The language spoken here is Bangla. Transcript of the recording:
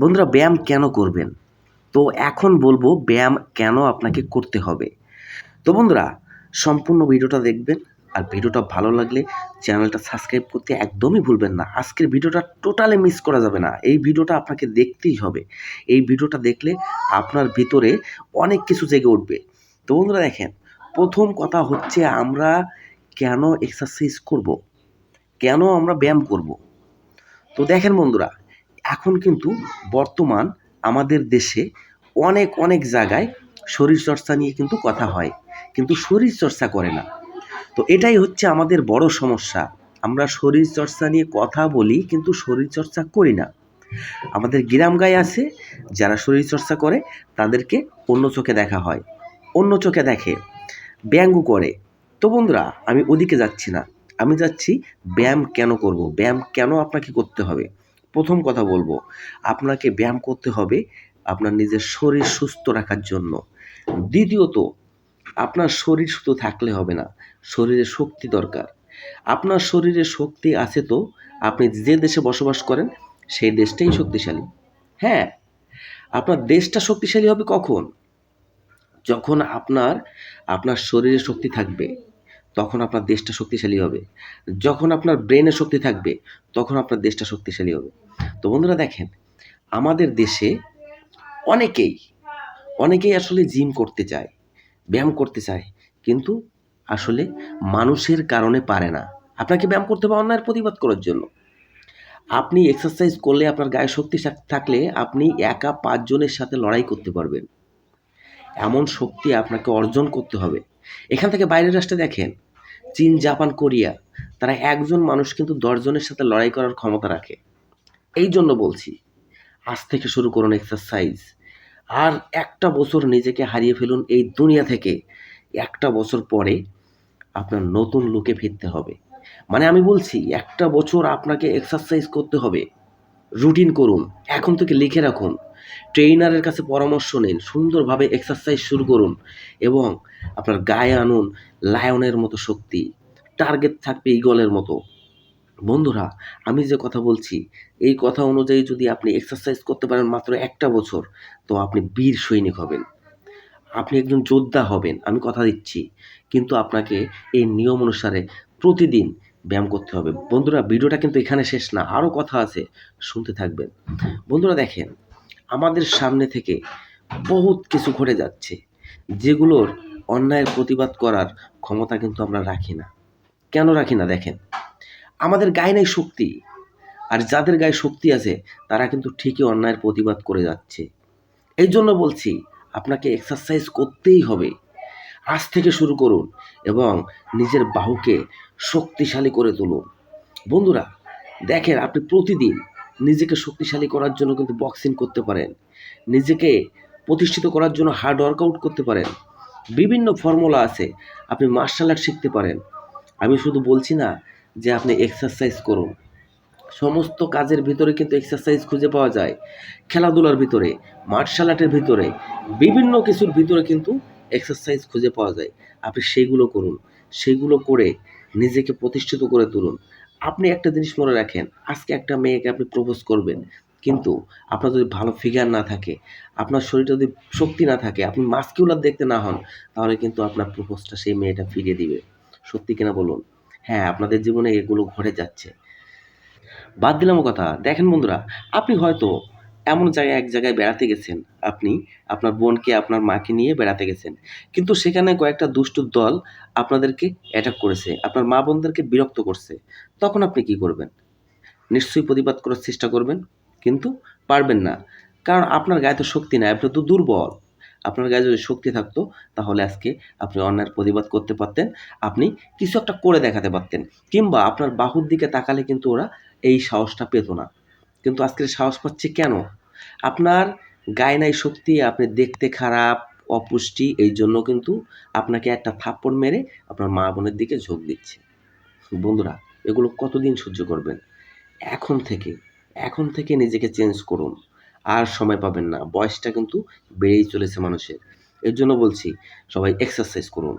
বন্ধুরা, ব্যায়াম কেন করবেন? তো এখন বলব ব্যায়াম কেন আপনাকে করতে হবে। তো বন্ধুরা, সম্পূর্ণ ভিডিওটা দেখবেন আর ভিডিওটা ভালো লাগলে চ্যানেলটা সাবস্ক্রাইব করতে একদমই ভুলবেন না। আজকের ভিডিওটা টোটালি মিস করা যাবে না। এই ভিডিওটা আপনাকে দেখতেই হবে। এই ভিডিওটা দেখলে আপনার ভিতরে অনেক কিছু জেগে উঠবে। তো বন্ধুরা, দেখেন, প্রথম কথা হচ্ছে আমরা কেন এক্সারসাইজ করব? কেন আমরা ব্যায়াম করব? তো দেখেন বন্ধুরা এখন কিন্তু বর্তমান আমাদের দেশে অনেক অনেক জায়গায় শরীরচর্চা নিয়ে কিন্তু কথা হয়, কিন্তু শরীরচর্চা করে না। তো এটাই হচ্ছে আমাদের বড় সমস্যা। আমরা শরীরচর্চা নিয়ে কথা বলি, কিন্তু শরীরচর্চা করি না। আমাদের গ্রাম গায়ে আছে, যারা শরীরচর্চা করে, তাদেরকে অন্য চোখে দেখা হয়, অন্য চোখে দেখে ব্যঙ্গ করে। তো বন্ধুরা, আমি ওদিকে যাচ্ছি না। আমি যাচ্ছি ব্যায়াম কেন করব? ব্যায়াম কেন আপনাকে করতে হবে? প্রথম কথা বলব, আপনাকে ব্যায়াম করতে হবে আপনার নিজের শরীর সুস্থ রাখার জন্য। দ্বিতীয়ত, আপনার শরীর শুধু থাকলে হবে না, শরীরে শক্তি দরকার। আপনার শরীরে শক্তি আছে তো, আপনি যে দেশে বসবাস করেন, সেই দেশটাই শক্তিশালী। হ্যাঁ আপনার দেশটা শক্তিশালী হবে কখন? যখন আপনার আপনার শরীরে শক্তি থাকবে। তখন আপনার দেশটা শক্তিশালী হবে। যখন আপনার ব্রেনে শক্তি থাকবে, তখন আপনার দেশটা শক্তিশালী হবে। তো বন্ধুরা দেখেন, আমাদের দেশে অনেকেই অনেকেই আসলে জিম করতে চায়, ব্যায়াম করতে চায়, কিন্তু আসলে মানুষের কারণে পারে না। আপনাকে ব্যায়াম করতে হবে অন্যায়ের প্রতিবাদ করার জন্য। আপনি এক্সারসাইজ করলে আপনার গায়ে শক্তি থাকলে আপনি একা পাঁচজনের সাথে লড়াই করতে পারবেন। এমন শক্তি আপনাকে অর্জন করতে হবে। এখান থেকে বাইরের রাষ্ট্রে দেখেন, চীন, জাপান, কোরিয়া, তারা একজন মানুষ কিন্তু দশজনের সাথে লড়াই করার ক্ষমতা রাখে। এই জন্য বলছি, আজ থেকে শুরু করুন এক্সারসাইজ আর একটা বছর নিজেকে হারিয়ে ফেলুন এই দুনিয়া থেকে। একটা বছর পরে আপনার নতুন লুকে ফিরতে হবে। মানে আমি বলছি, একটা বছর আপনাকে এক্সারসাইজ করতে হবে। রুটিন করুন। এখন থেকে লিখে রাখুন। ট্রেইনারের কাছে পরামর্শ নিন, সুন্দরভাবে এক্সারসাইজ শুরু করুন এবং আপনার গায়ে আনুন লায়নের মতো শক্তি টার্গেট থাকবে ইগলের মতো। বন্ধুরা, আমি যে কথা বলছি, এই কথা অনুযায়ী যদি আপনি এক্সারসাইজ করতে পারেন মাত্র একটা বছর, তো আপনি বীর সৈনিক হবেন। আপনি একজন যোদ্ধা হবেন, আমি কথা দিচ্ছি, কিন্তু আপনাকে এই নিয়ম অনুসারে প্রতিদিন ব্যায়াম করতে হবে। বন্ধুরা, ভিডিওটা কিন্তু এখানে শেষ না, আরও কথা আছে, শুনতে থাকবেন। বন্ধুরা, দেখেন আমাদের সামনে থেকে বহুত কিছু ঘটে যাচ্ছে, যেগুলোর অন্যায়ের প্রতিবাদ করার ক্ষমতা কিন্তু আমরা রাখি না। কেন রাখি না দেখেন? আমাদের গায়ে নেই শক্তি, আর যাদের গায়ে শক্তি আছে, তারা কিন্তু ঠিকই অন্যায়ের প্রতিবাদ করে যাচ্ছে। এই জন্য বলছি, আপনাকে এক্সারসাইজ করতেই হবে। আজ থেকে শুরু করুন এবং নিজের বাহুকে শক্তিশালী করে তুলুন। বন্ধুরা, দেখেন আপনি প্রতিদিন নিজেকে শক্তিশালী করার জন্য কিন্তু বক্সিং করতে পারেন। নিজেকে প্রতিষ্ঠিত করার জন্য হার্ড ওয়ার্কআউট করতে পারেন। বিভিন্ন ফর্মুলা আছে, আপনি মার্শাল আর্ট শিখতে পারেন। আমি শুধু বলছি না যে আপনি এক্সারসাইজ করুন। সমস্ত কাজের ভিতরে কিন্তু এক্সারসাইজ খুঁজে পাওয়া যায়। খেলাধুলার ভিতরে মার্শাল আর্টের ভিতরে, বিভিন্ন কিছুর ভিতরে কিন্তু এক্সারসাইজ খুঁজে পাওয়া যায়। আপনি সেইগুলো করুন। সেগুলো করে নিজেকে প্রতিষ্ঠিত করে তুলুন। আপনি একটা জিনিস মনে রাখেন, আজকে একটা মেয়েকে আপনি প্রপোজ করবেন, কিন্তু আপনার যদি ভালো ফিগার না থাকে, আপনার শরীরে যদি শক্তি না থাকে, আপনি মাস্কিউলার দেখতে না হন, তাহলে কিন্তু আপনার প্রপোজটা সেই মেয়েটা ফিরিয়ে দিবে। সত্যি কিনা বলুন? হ্যাঁ আপনাদের জীবনে এগুলো ঘটে যাচ্ছে। বাদ দিলাম কথা। দেখেন বন্ধুরা, আপনি হয়তো এমন জায়গায় এক জায়গায় বেড়াতে গেছেন আপনি, আপনার বোনকে, আপনার মাকে নিয়ে বেড়াতে গেছেন। কিন্তু সেখানে কয়েকটা দুষ্টু দল আপনাদেরকে অ্যাটাক করেছে, আপনার মা বোনদেরকে বিরক্ত করছে। তখন আপনি কি করবেন? নিশ্চয়ই প্রতিবাদ করার চেষ্টা করবেন, কিন্তু পারবেন না। কারণ আপনার গায়ে তো শক্তি নাই, আপনি তো দুর্বল। আপনার গায়ে যদি শক্তি থাকতো, তাহলে আজকে আপনি অন্যায়ের প্রতিবাদ করতে পারতেন, আপনি কিছু একটা করে দেখাতে পারতেন। কিংবা আপনার বাহুর দিকে তাকালে কিন্তু ওরা এই সাহসটা পেত না। কিন্তু আজকের সাহস পাচ্ছে কেন? আপনার গায়ে নাই শক্তি, আপনি দেখতে খারাপ, অপুষ্টি, এই জন্য কিন্তু আপনাকে একটা থাপ্পড় মেরে আপনার মা বোনের দিকে ঝোঁক দিচ্ছে। বন্ধুরা, এগুলো কতদিন সহ্য করবেন? এখন থেকে এখন থেকে নিজেকে চেঞ্জ করুন। আর সময় পাবেন না। বয়সটা কিন্তু বেড়েই চলেছে মানুষের। এর জন্য বলছি, সবাই এক্সারসাইজ করুন।